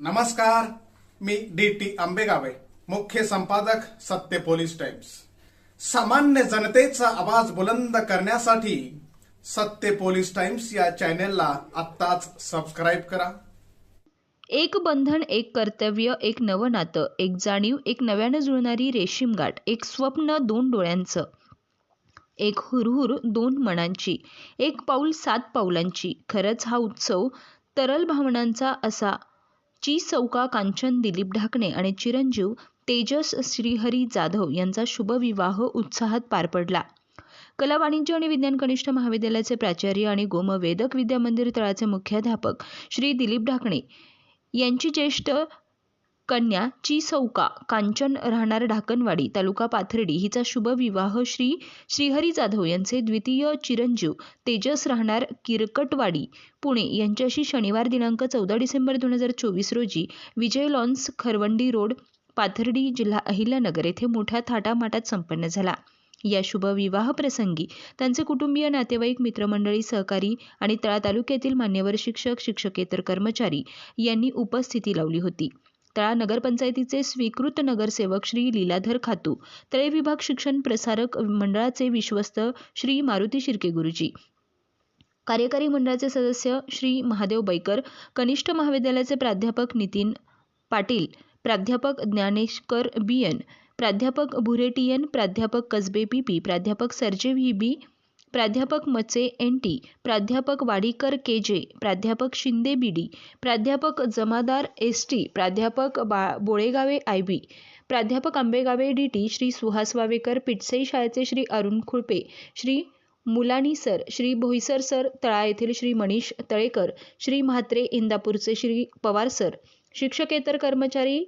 नमस्कार मी D T आंबेगावे मुख्य संपादक सत्य पोलीस टाइम्स. सामान्य जनतेचा आवाज बुलंद करण्यासाठी सत्य पोलीस टाइम्स या चॅनेलला आत्ताच सबस्क्राईब करा. एक बंधन एक कर्तव्य एक नवं नातं एक जाणीव एक नव्यानं जुळणारी रेशीम गाठ एक स्वप्न दोन डोळ्यांचं एक हुरहुर दोन मनांची एक पाऊल सात पाऊलांची खरंच हा उत्सव तरल भावनांचा असा ची चौका कांचन दिलीप ढाकणे आणि चिरंजीव तेजस श्रीहरी जाधव यांचा शुभविवाह उत्साहात पार पडला. कला वाणिज्य आणि विज्ञान कनिष्ठ महाविद्यालयाचे प्राचार्य आणि गोमवेदक विद्या मंदिर तळाचे मुख्याध्यापक श्री दिलीप ढाकणे यांची ज्येष्ठ कन्या ची सौका कांचन राहणार ढाकणवाडी तालुका पाथर्डी. हिचा शुभविवाह श्री श्रीहरी जाधव यांचे द्वितीय चिरंजीव. तेजस राहणार किरकटवाडी पुणे. यांच्याशी शनिवार दिनांक चौदा डिसेंबर दोन हजार चोवीस रोजी विजय लॉन्स खरवंडी रोड पाथर्डी जिल्हा अहिल्यानगर येथे मोठ्या थाटामाटात संपन्न झाला. या शुभविवाह प्रसंगी त्यांचे कुटुंबीय नातेवाईक मित्रमंडळी सहकारी आणि तळा तालुक्यातील मान्यवर शिक्षक शिक्षकेतर कर्मचारी यांनी उपस्थिती लावली होती. तळा नगरपंचायतीचे स्वीकृत नगरसेवक श्री लीलाधर खातू तळे विभाग शिक्षण प्रसारक मंडळाचे विश्वस्त श्री मारुती शिर्के गुरुजी कार्यकारी मंडळाचे सदस्य श्री महादेव बैकर कनिष्ठ महाविद्यालयाचे प्राध्यापक नितीन पाटील प्राध्यापक ज्ञानेशकर बी एन प्राध्यापक भुरेटियन प्राध्यापक कसबे पी पी प्राध्यापक सरजे व्ही बी प्राध्यापक मचे एन टी प्राध्यापक वाडीकर के जे प्राध्यापक शिंदे बी डी प्राध्यापक जमादार एस टी प्राध्यापक बा बोळेगावे आय बी प्राध्यापक आंबेगावे डी टी श्री सुहास वावेकर पिटसई शाळेचे श्री अरुण खुळपे श्री मुलानी सर श्री भोईसर सर तळा येथील श्री मनीष तळेकर श्री म्हात्रे इंदापूरचे श्री पवार सर शिक्षकेतर कर्मचारी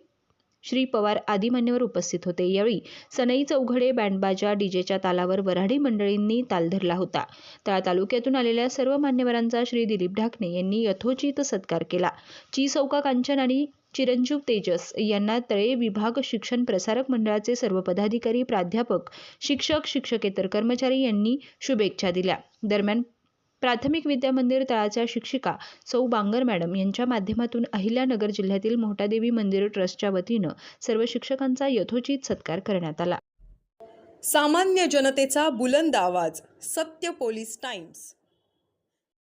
श्री पवार आदी मान्यवर उपस्थित होते. यावेळी सनई चौघडे बँडबाजा डीजेच्या तालावर वऱ्हाडी मंडळींनी ताल धरला होता. तळा तालुक्यातून आलेल्या सर्व मान्यवरांचा श्री दिलीप ढाकणे यांनी यथोचित सत्कार केला. ची चौका कांचन आणि चिरंजीव तेजस यांना तळे विभाग शिक्षण प्रसारक मंडळाचे सर्व पदाधिकारी प्राध्यापक शिक्षक शिक्षकेतर कर्मचारी यांनी शुभेच्छा दिल्या. दरम्यान प्राथमिक विद्या मंदिर तळाच्या शिक्षिका सौ बांगर मॅडम यांच्या माध्यमातून अहिल्यानगर जिल्ह्यातील मोहटादेवी मंदिर ट्रस्टच्या वतीनं सर्व शिक्षकांचा यथोचित सत्कार करण्यात आला. सामान्य जनतेचा बुलंद आवाज सत्य पोलीस टाइम्स.